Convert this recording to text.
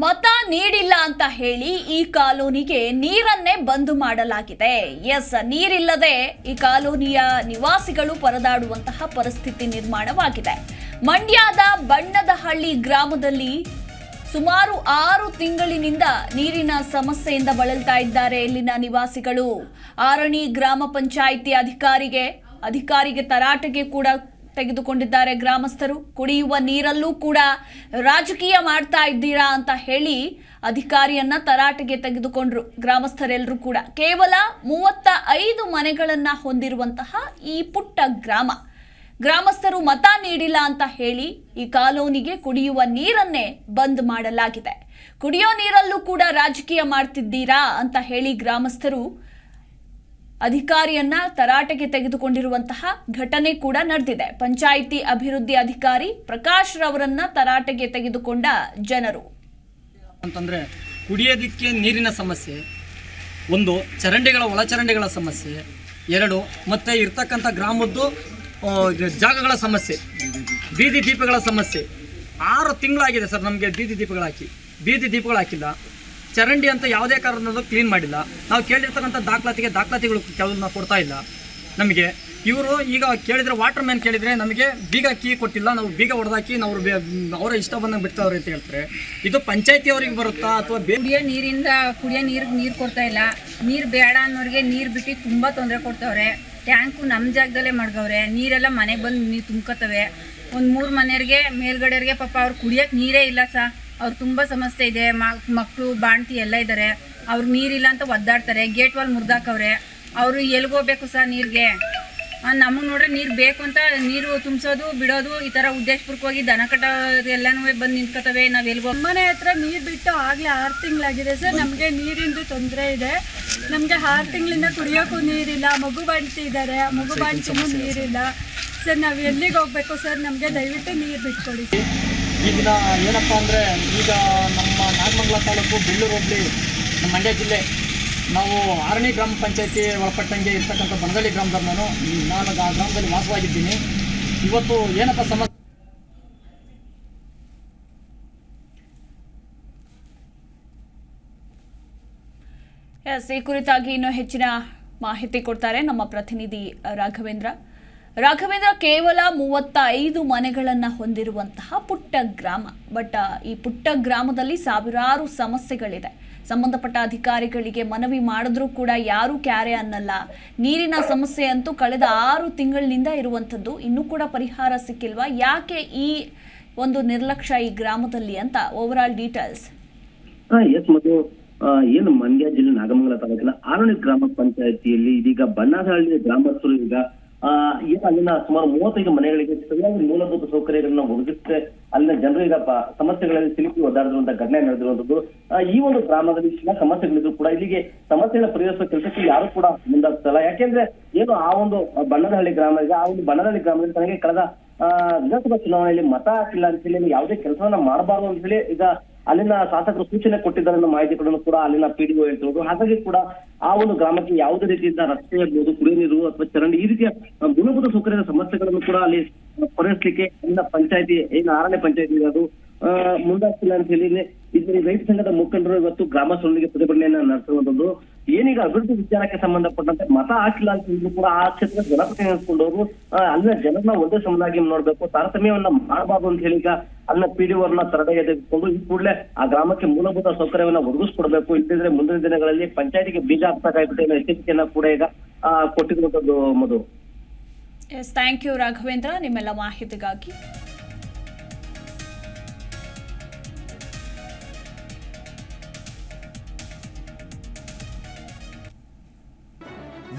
ಮತ ನೀಡಿಲ್ಲ ಅಂತ ಹೇಳಿ ಈ ಕಾಲೋನಿಗೆ ನೀರನ್ನೇ ಬಂದ್ ಮಾಡಲಾಗಿದೆ. ಎಸ್, ನೀರಿಲ್ಲದೆ ಈ ಕಾಲೋನಿಯ ನಿವಾಸಿಗಳು ಪರದಾಡುವಂತಹ ಪರಿಸ್ಥಿತಿ ನಿರ್ಮಾಣವಾಗಿದೆ. ಮಂಡ್ಯದ ಬಣ್ಣದಹಳ್ಳಿ ಗ್ರಾಮದಲ್ಲಿ ಸುಮಾರು ಆರು ತಿಂಗಳಿನಿಂದ ನೀರಿನ ಸಮಸ್ಯೆಯಿಂದ ಬಳಲ್ತಾ ಇದ್ದಾರೆ ಇಲ್ಲಿನ ನಿವಾಸಿಗಳು. ಆರಣಿ ಗ್ರಾಮ ಪಂಚಾಯಿತಿ ಅಧಿಕಾರಿಗೆ ಅಧಿಕಾರಿಗೆ ತರಾಟೆಗೆ ಕೂಡ ತೆಗೆದುಕೊಂಡಿದ್ದಾರೆ ಗ್ರಾಮಸ್ಥರು. ಕುಡಿಯುವ ನೀರಲ್ಲೂ ಕೂಡ ರಾಜಕೀಯ ಮಾಡ್ತಾ ಇದ್ದೀರಾ ಅಂತ ಹೇಳಿ ಅಧಿಕಾರಿಯನ್ನ ತರಾಟೆಗೆ ತೆಗೆದುಕೊಂಡ್ರು. ಗ್ರಾಮಸ್ಥರೆಲ್ಲರೂ ಕೂಡ. ಕೇವಲ ಮೂವತ್ತ ಐದು ಮನೆಗಳನ್ನ ಹೊಂದಿರುವಂತಹ ಈ ಪುಟ್ಟ ಗ್ರಾಮ. ಗ್ರಾಮಸ್ಥರು ಮತ ನೀಡಿಲ್ಲ ಅಂತ ಹೇಳಿ ಈ ಕಾಲೋನಿಗೆ ಕುಡಿಯುವ ನೀರನ್ನೇ ಬಂದ್ ಮಾಡಲಾಗಿದೆ. ಕುಡಿಯೋ ನೀರಲ್ಲೂ ಕೂಡ ರಾಜಕೀಯ ಮಾಡ್ತಿದ್ದೀರಾ ಅಂತ ಹೇಳಿ ಗ್ರಾಮಸ್ಥರು ಅಧಿಕಾರಿಯನ್ನ ತರಾಟೆಗೆ ತೆಗೆದುಕೊಂಡಿರುವಂತಹ ಘಟನೆ ಕೂಡ ನಡೆದಿದೆ. ಪಂಚಾಯಿತಿ ಅಭಿವೃದ್ಧಿ ಅಧಿಕಾರಿ ಪ್ರಕಾಶ್ ರವರನ್ನ ತರಾಟೆಗೆ ತೆಗೆದುಕೊಂಡ ಜನರು. ಅಂತಂದ್ರೆ ಕುಡಿಯೋದಿಕ್ಕೆ ನೀರಿನ ಸಮಸ್ಯೆ, ಒಂದು ಚರಂಡಿಗಳ ಒಳಚರಂಡಿಗಳ ಸಮಸ್ಯೆ, ಎರಡು ಮತ್ತೆ ಇರ್ತಕ್ಕಂಥ ಗ್ರಾಮದ್ದು ಜಾಗಗಳ ಸಮಸ್ಯೆ, ಬೀದಿ ದೀಪಗಳ ಸಮಸ್ಯೆ. ಆರು ತಿಂಗಳಾಗಿದೆ ಸರ್ ನಮಗೆ ಬೀದಿ ದೀಪಗಳು ಹಾಕಿ ಬೀದಿ ದೀಪಗಳು ಹಾಕಿಲ್ಲ ಚರಂಡಿ ಅಂತ ಯಾವುದೇ ಕಾರಣದಲ್ಲೂ ಕ್ಲೀನ್ ಮಾಡಿಲ್ಲ. ನಾವು ಕೇಳಿರ್ತಕ್ಕಂಥ ದಾಖಲಾತಿಗೆ ದಾಖಲಾತಿಗಳು ಕೆಲವನ್ನ ಕೊಡ್ತಾ ಇಲ್ಲ. ನಮಗೆ ಇವರು ಈಗ ಕೇಳಿದರೆ ವಾಟರ್ ಮ್ಯಾನ್ ಕೇಳಿದರೆ ನಮಗೆ ಬೀಗ ಕೀ ಕೊಟ್ಟಿಲ್ಲ. ನಾವು ಬೀಗ ಹೊಡೆದಾಕಿ ನಾವು ಅವರ ಇಷ್ಟ ಬಂದಂಗೆ ಬಿಡ್ತಾವ್ರೆ ಅಂತ ಹೇಳ್ತಾರೆ. ಇದು ಪಂಚಾಯತಿ ಅವರಿಗೆ ಬರುತ್ತಾ ಅಥವಾ ಬೇಡಿಯ ನೀರಿಂದ ಕುಡಿಯೋ ನೀರಿಗೆ ನೀರು ಕೊಡ್ತಾ ಇಲ್ಲ. ನೀರು ಬೇಡ ಅನ್ನೋರಿಗೆ ನೀರು ಬಿಟ್ಟು ತುಂಬ ತೊಂದರೆ ಕೊಡ್ತವ್ರೆ. ಟ್ಯಾಂಕು ನಮ್ಮ ಜಾಗದಲ್ಲೇ ಮಡ್ಗವ್ರೆ. ನೀರೆಲ್ಲ ಮನೆಗೆ ಬಂದು ನೀರು ತುಂಬ್ಕೋತವೆ. ಒಂದು ಮೂರು ಮನೆಯವ್ರಿಗೆ ಮೇಲ್ಗಡೆಯವ್ರಿಗೆ ಪಾಪ ಅವ್ರು ಕುಡಿಯೋಕ್ಕೆ ನೀರೇ ಇಲ್ಲ ಸಾ ಅವ್ರು ತುಂಬ ಸಮಸ್ಯೆ ಇದೆ ಮಕ್ಕಳು ಬಾಣ್ತಿ ಎಲ್ಲ ಇದ್ದಾರೆ ಅವ್ರು ನೀರಿಲ್ಲ ಅಂತ ಒದ್ದಾಡ್ತಾರೆ. ಗೇಟ್ ವಾಲ್ ಮುರಿದಾಕವ್ರೆ. ಅವರು ಎಲ್ಗೋಗ್ಬೇಕು ಸರ್ ನೀರಿಗೆ? ನಮಗೆ ನೋಡ್ರೆ ನೀರು ಬೇಕು ಅಂತ ನೀರು ತುಂಬಿಸೋದು, ಬಿಡೋದು, ಈ ಥರ ಉದ್ದೇಶಪೂರ್ವಕವಾಗಿ ದನ ಕಟ್ಟೋದೆಲ್ಲನೂ ಬಂದು ನಿಂತ್ಕೋತವೆ. ನಾವು ಎಲ್ಗೋ ಮನೆ ಹತ್ರ ನೀರು ಬಿಟ್ಟು ಆಗಲೇ ಆರು ತಿಂಗಳಾಗಿದೆ ಸರ್. ನಮಗೆ ನೀರಿಂದು ತೊಂದರೆ ಇದೆ. ನಮಗೆ ಆರು ತಿಂಗಳಿಂದ ಕುಡಿಯೋಕ್ಕೂ ನೀರಿಲ್ಲ. ಮಗು ಬಾಣ್ತಿ ಇದ್ದಾರೆ ಮಗು ಬಾಣ್ತಿನೂ ನೀರಿಲ್ಲ. ಸರ್, ನಾವು ಎಲ್ಲಿಗೆ ಹೋಗ್ಬೇಕು ಸರ್? ನಮಗೆ ದಯವಿಟ್ಟು ನೀರು ಬಿಟ್ಕೊಡಿ ಈಗಿನ ಏನಪ್ಪ ಅಂದರೆ ಈಗ ನಮ್ಮ ನಾಗಮಂಗಲ ತಾಲೂಕು ಬೆಳ್ಳೂರು ಹೋಬಳಿ, ನಮ್ಮ ಮಂಡ್ಯ ಜಿಲ್ಲೆ. ನಾವು ಆರಣಿ ಗ್ರಾಮ ಪಂಚಾಯತಿ ಒಳಪಟ್ಟಂಗೆ ಇರ್ತಕ್ಕಂಥ ಬನದಳ್ಳಿ ಗ್ರಾಮದವ್ರು ನಾನು ನಾನು ಆ ಗ್ರಾಮದಲ್ಲಿ ವಾಸವಾಗಿದ್ದೀನಿ. ಇವತ್ತು ಏನಪ್ಪ ಸಮಸ್ಯೆ ಎಸ್ ಈ ಕುರಿತಾಗಿ ಇನ್ನೂ ಹೆಚ್ಚಿನ ಮಾಹಿತಿ ಕೊಡ್ತಾರೆ ನಮ್ಮ ಪ್ರತಿನಿಧಿ ರಾಘವೇಂದ್ರ. ರಾಘವೇಂದ್ರ ಕೇವಲ ಮೂವತ್ತ ಐದು ಮನೆಗಳನ್ನ ಹೊಂದಿರುವಂತಹ ಪುಟ್ಟ ಗ್ರಾಮ. ಬಟ್ ಈ ಪುಟ್ಟ ಗ್ರಾಮದಲ್ಲಿ ಸಾವಿರಾರು ಸಮಸ್ಯೆಗಳಿದೆ. ಸಂಬಂಧಪಟ್ಟ ಅಧಿಕಾರಿಗಳಿಗೆ ಮನವಿ ಮಾಡಿದ್ರೂ ಕೂಡ ಯಾರೂ ಕ್ಯಾರೆ ಅನ್ನಲ್ಲ. ನೀರಿನ ಸಮಸ್ಯೆ ಅಂತೂ ಕಳೆದ ಆರು ತಿಂಗಳಿನಿಂದ ಇರುವಂಥದ್ದು. ಇನ್ನೂ ಕೂಡ ಪರಿಹಾರ ಸಿಕ್ಕಿಲ್ವಾ? ಯಾಕೆ ಈ ಒಂದು ನಿರ್ಲಕ್ಷ್ಯ ಈ ಗ್ರಾಮದಲ್ಲಿ ಅಂತ? ಓವರ್ ಆಲ್ ಡೀಟೇಲ್ಸ್ ಏನು ಮಂಡ್ಯ ಜಿಲ್ಲೆ ನಾಗಮಂಗಲ ತಾಲೂಕಿನ ಆರನೇ ಗ್ರಾಮ ಪಂಚಾಯತಿಯಲ್ಲಿ ಇದೀಗ ಬಣ್ಣದಹಳ್ಳಿ ಗ್ರಾಮಸ್ಥರು ಈಗ ಏನು ಅಲ್ಲಿನ ಸುಮಾರು ಮೂವತ್ತೈದು ಮನೆಗಳಿಗೆ ಸರಿಯಾಗಿ ಮೂಲಭೂತ ಸೌಕರ್ಯಗಳನ್ನ ಒದಗಿಸುತ್ತೆ ಅಲ್ಲಿನ ಜನರು ಈಗ ಪ- ಸಮಸ್ಯೆಗಳಲ್ಲಿ ಸಿಲುಕಿ ಒದ್ದಾಡಿರುವಂತ ಘಟನೆ ನಡೆದಿರುವಂತದ್ದು ಈ ಒಂದು ಗ್ರಾಮದಲ್ಲಿ ಇಷ್ಟ ಸಮಸ್ಯೆಗಳಿದ್ರು ಕೂಡ ಇಲ್ಲಿಗೆ ಸಮಸ್ಯೆಗಳ ಪರಿಹರಿಸುವ ಕೆಲಸಕ್ಕೆ ಯಾರು ಕೂಡ ಮುಂದಾಗ್ತಲ್ಲ. ಯಾಕೆಂದ್ರೆ ಏನು ಆ ಒಂದು ಬಣ್ಣದಹಳ್ಳಿ ಗ್ರಾಮ ಇದೆ, ಆ ಒಂದು ಬಣ್ಣದಹಳ್ಳಿ ಗ್ರಾಮದಲ್ಲಿ ತನಗೆ ಕಳೆದ ವಿಧಾನಸಭಾ ಚುನಾವಣೆಯಲ್ಲಿ ಮತ ಹಾಕಿಲ್ಲ ಅಂತ ಹೇಳಿ ಯಾವುದೇ ಕೆಲಸವನ್ನ ಮಾಡಬಾರದು ಅಂತ ಹೇಳಿ ಈಗ ಅಲ್ಲಿನ ಶಾಸಕರು ಸೂಚನೆ ಕೊಟ್ಟಿದ್ದಾರೆ ಅನ್ನೋ ಮಾಹಿತಿಗಳನ್ನು ಕೂಡ ಅಲ್ಲಿನ ಪಿಡಿಒ ಹೇಳ್ತಿರೋದು. ಹಾಗಾಗಿ ಕೂಡ ಆ ಒಂದು ಗ್ರಾಮಕ್ಕೆ ಯಾವುದೇ ರೀತಿಯಿಂದ ರಸ್ತೆ ಇರ್ಬೋದು, ಕುಡಿಯ ನೀರು ಅಥವಾ ಚರಂಡಿ ಈ ರೀತಿಯ ಮೂಲಭೂತ ಸೌಕರ್ಯದ ಸಮಸ್ಯೆಗಳನ್ನು ಕೂಡ ಅಲ್ಲಿ ಪರಿಹರಿಸಲಿಕ್ಕೆ ಅಲ್ಲಿನ ಪಂಚಾಯತಿ, ಏನು ಆರನೇ ಪಂಚಾಯತಿ ಇರೋದು ಮುಂದಾಗ್ತಿಲ್ಲ ಅಂತ ಹೇಳಿ ಇಲ್ಲಿ ರೈತ ಸಂಘದ ಮುಖಂಡರು ಇವತ್ತು ಗ್ರಾಮಸ್ಥರೊಂದಿಗೆ ಪ್ರತಿಭಟನೆಯನ್ನ ನಡೆಸಿರುವಂತದ್ದು. ಏನೀಗ ಅಭಿವೃದ್ಧಿ ವಿಚಾರಕ್ಕೆ ಸಂಬಂಧಪಟ್ಟಂತೆ ಮತ ಹಾಕಿಲ್ಲ ಅಂತ ಹೇಳಿದ್ರು ಕೂಡ ಆ ಕ್ಷೇತ್ರದ ಜನಪ್ರತಿನಿಧಿಸಿಕೊಂಡವರು ಅಲ್ಲಿನ ಜನರನ್ನ ಒಂದೇ ಸಮನಾಗಿ ನೋಡ್ಬೇಕು, ತಾರತಮ್ಯವನ್ನ ಮಾಡಬಾರ್ದು ಅಂತ ಹೇಳಿ ಅಲ್ಲಿನ ಪಿಡಿಒರ್ನ ತರಡೆಗೆ ತೆಗೆದುಕೊಂಡು ಈ ಕೂಡಲೇ ಆ ಗ್ರಾಮಕ್ಕೆ ಮೂಲಭೂತ ಸೌಕರ್ಯವನ್ನ ಒದಗಿಸ್ಕೊಡ್ಬೇಕು. ಇಲ್ಲದಿದ್ರೆ ಮುಂದಿನ ದಿನಗಳಲ್ಲಿ ಪಂಚಾಯತಿಗೆ ಬೀಜ ಹಾಕ್ತಾ ಅನ್ನೋ ಎಚ್ಚರಿಕೆಯನ್ನ ಕೂಡ ಈಗ ಕೊಟ್ಟಿರುವಂತದ್ದು Madhu. Yes thank you Raghavendra ನಿಮ್ಮೆಲ್ಲ ಮಾಹಿತಿಗಾಗಿ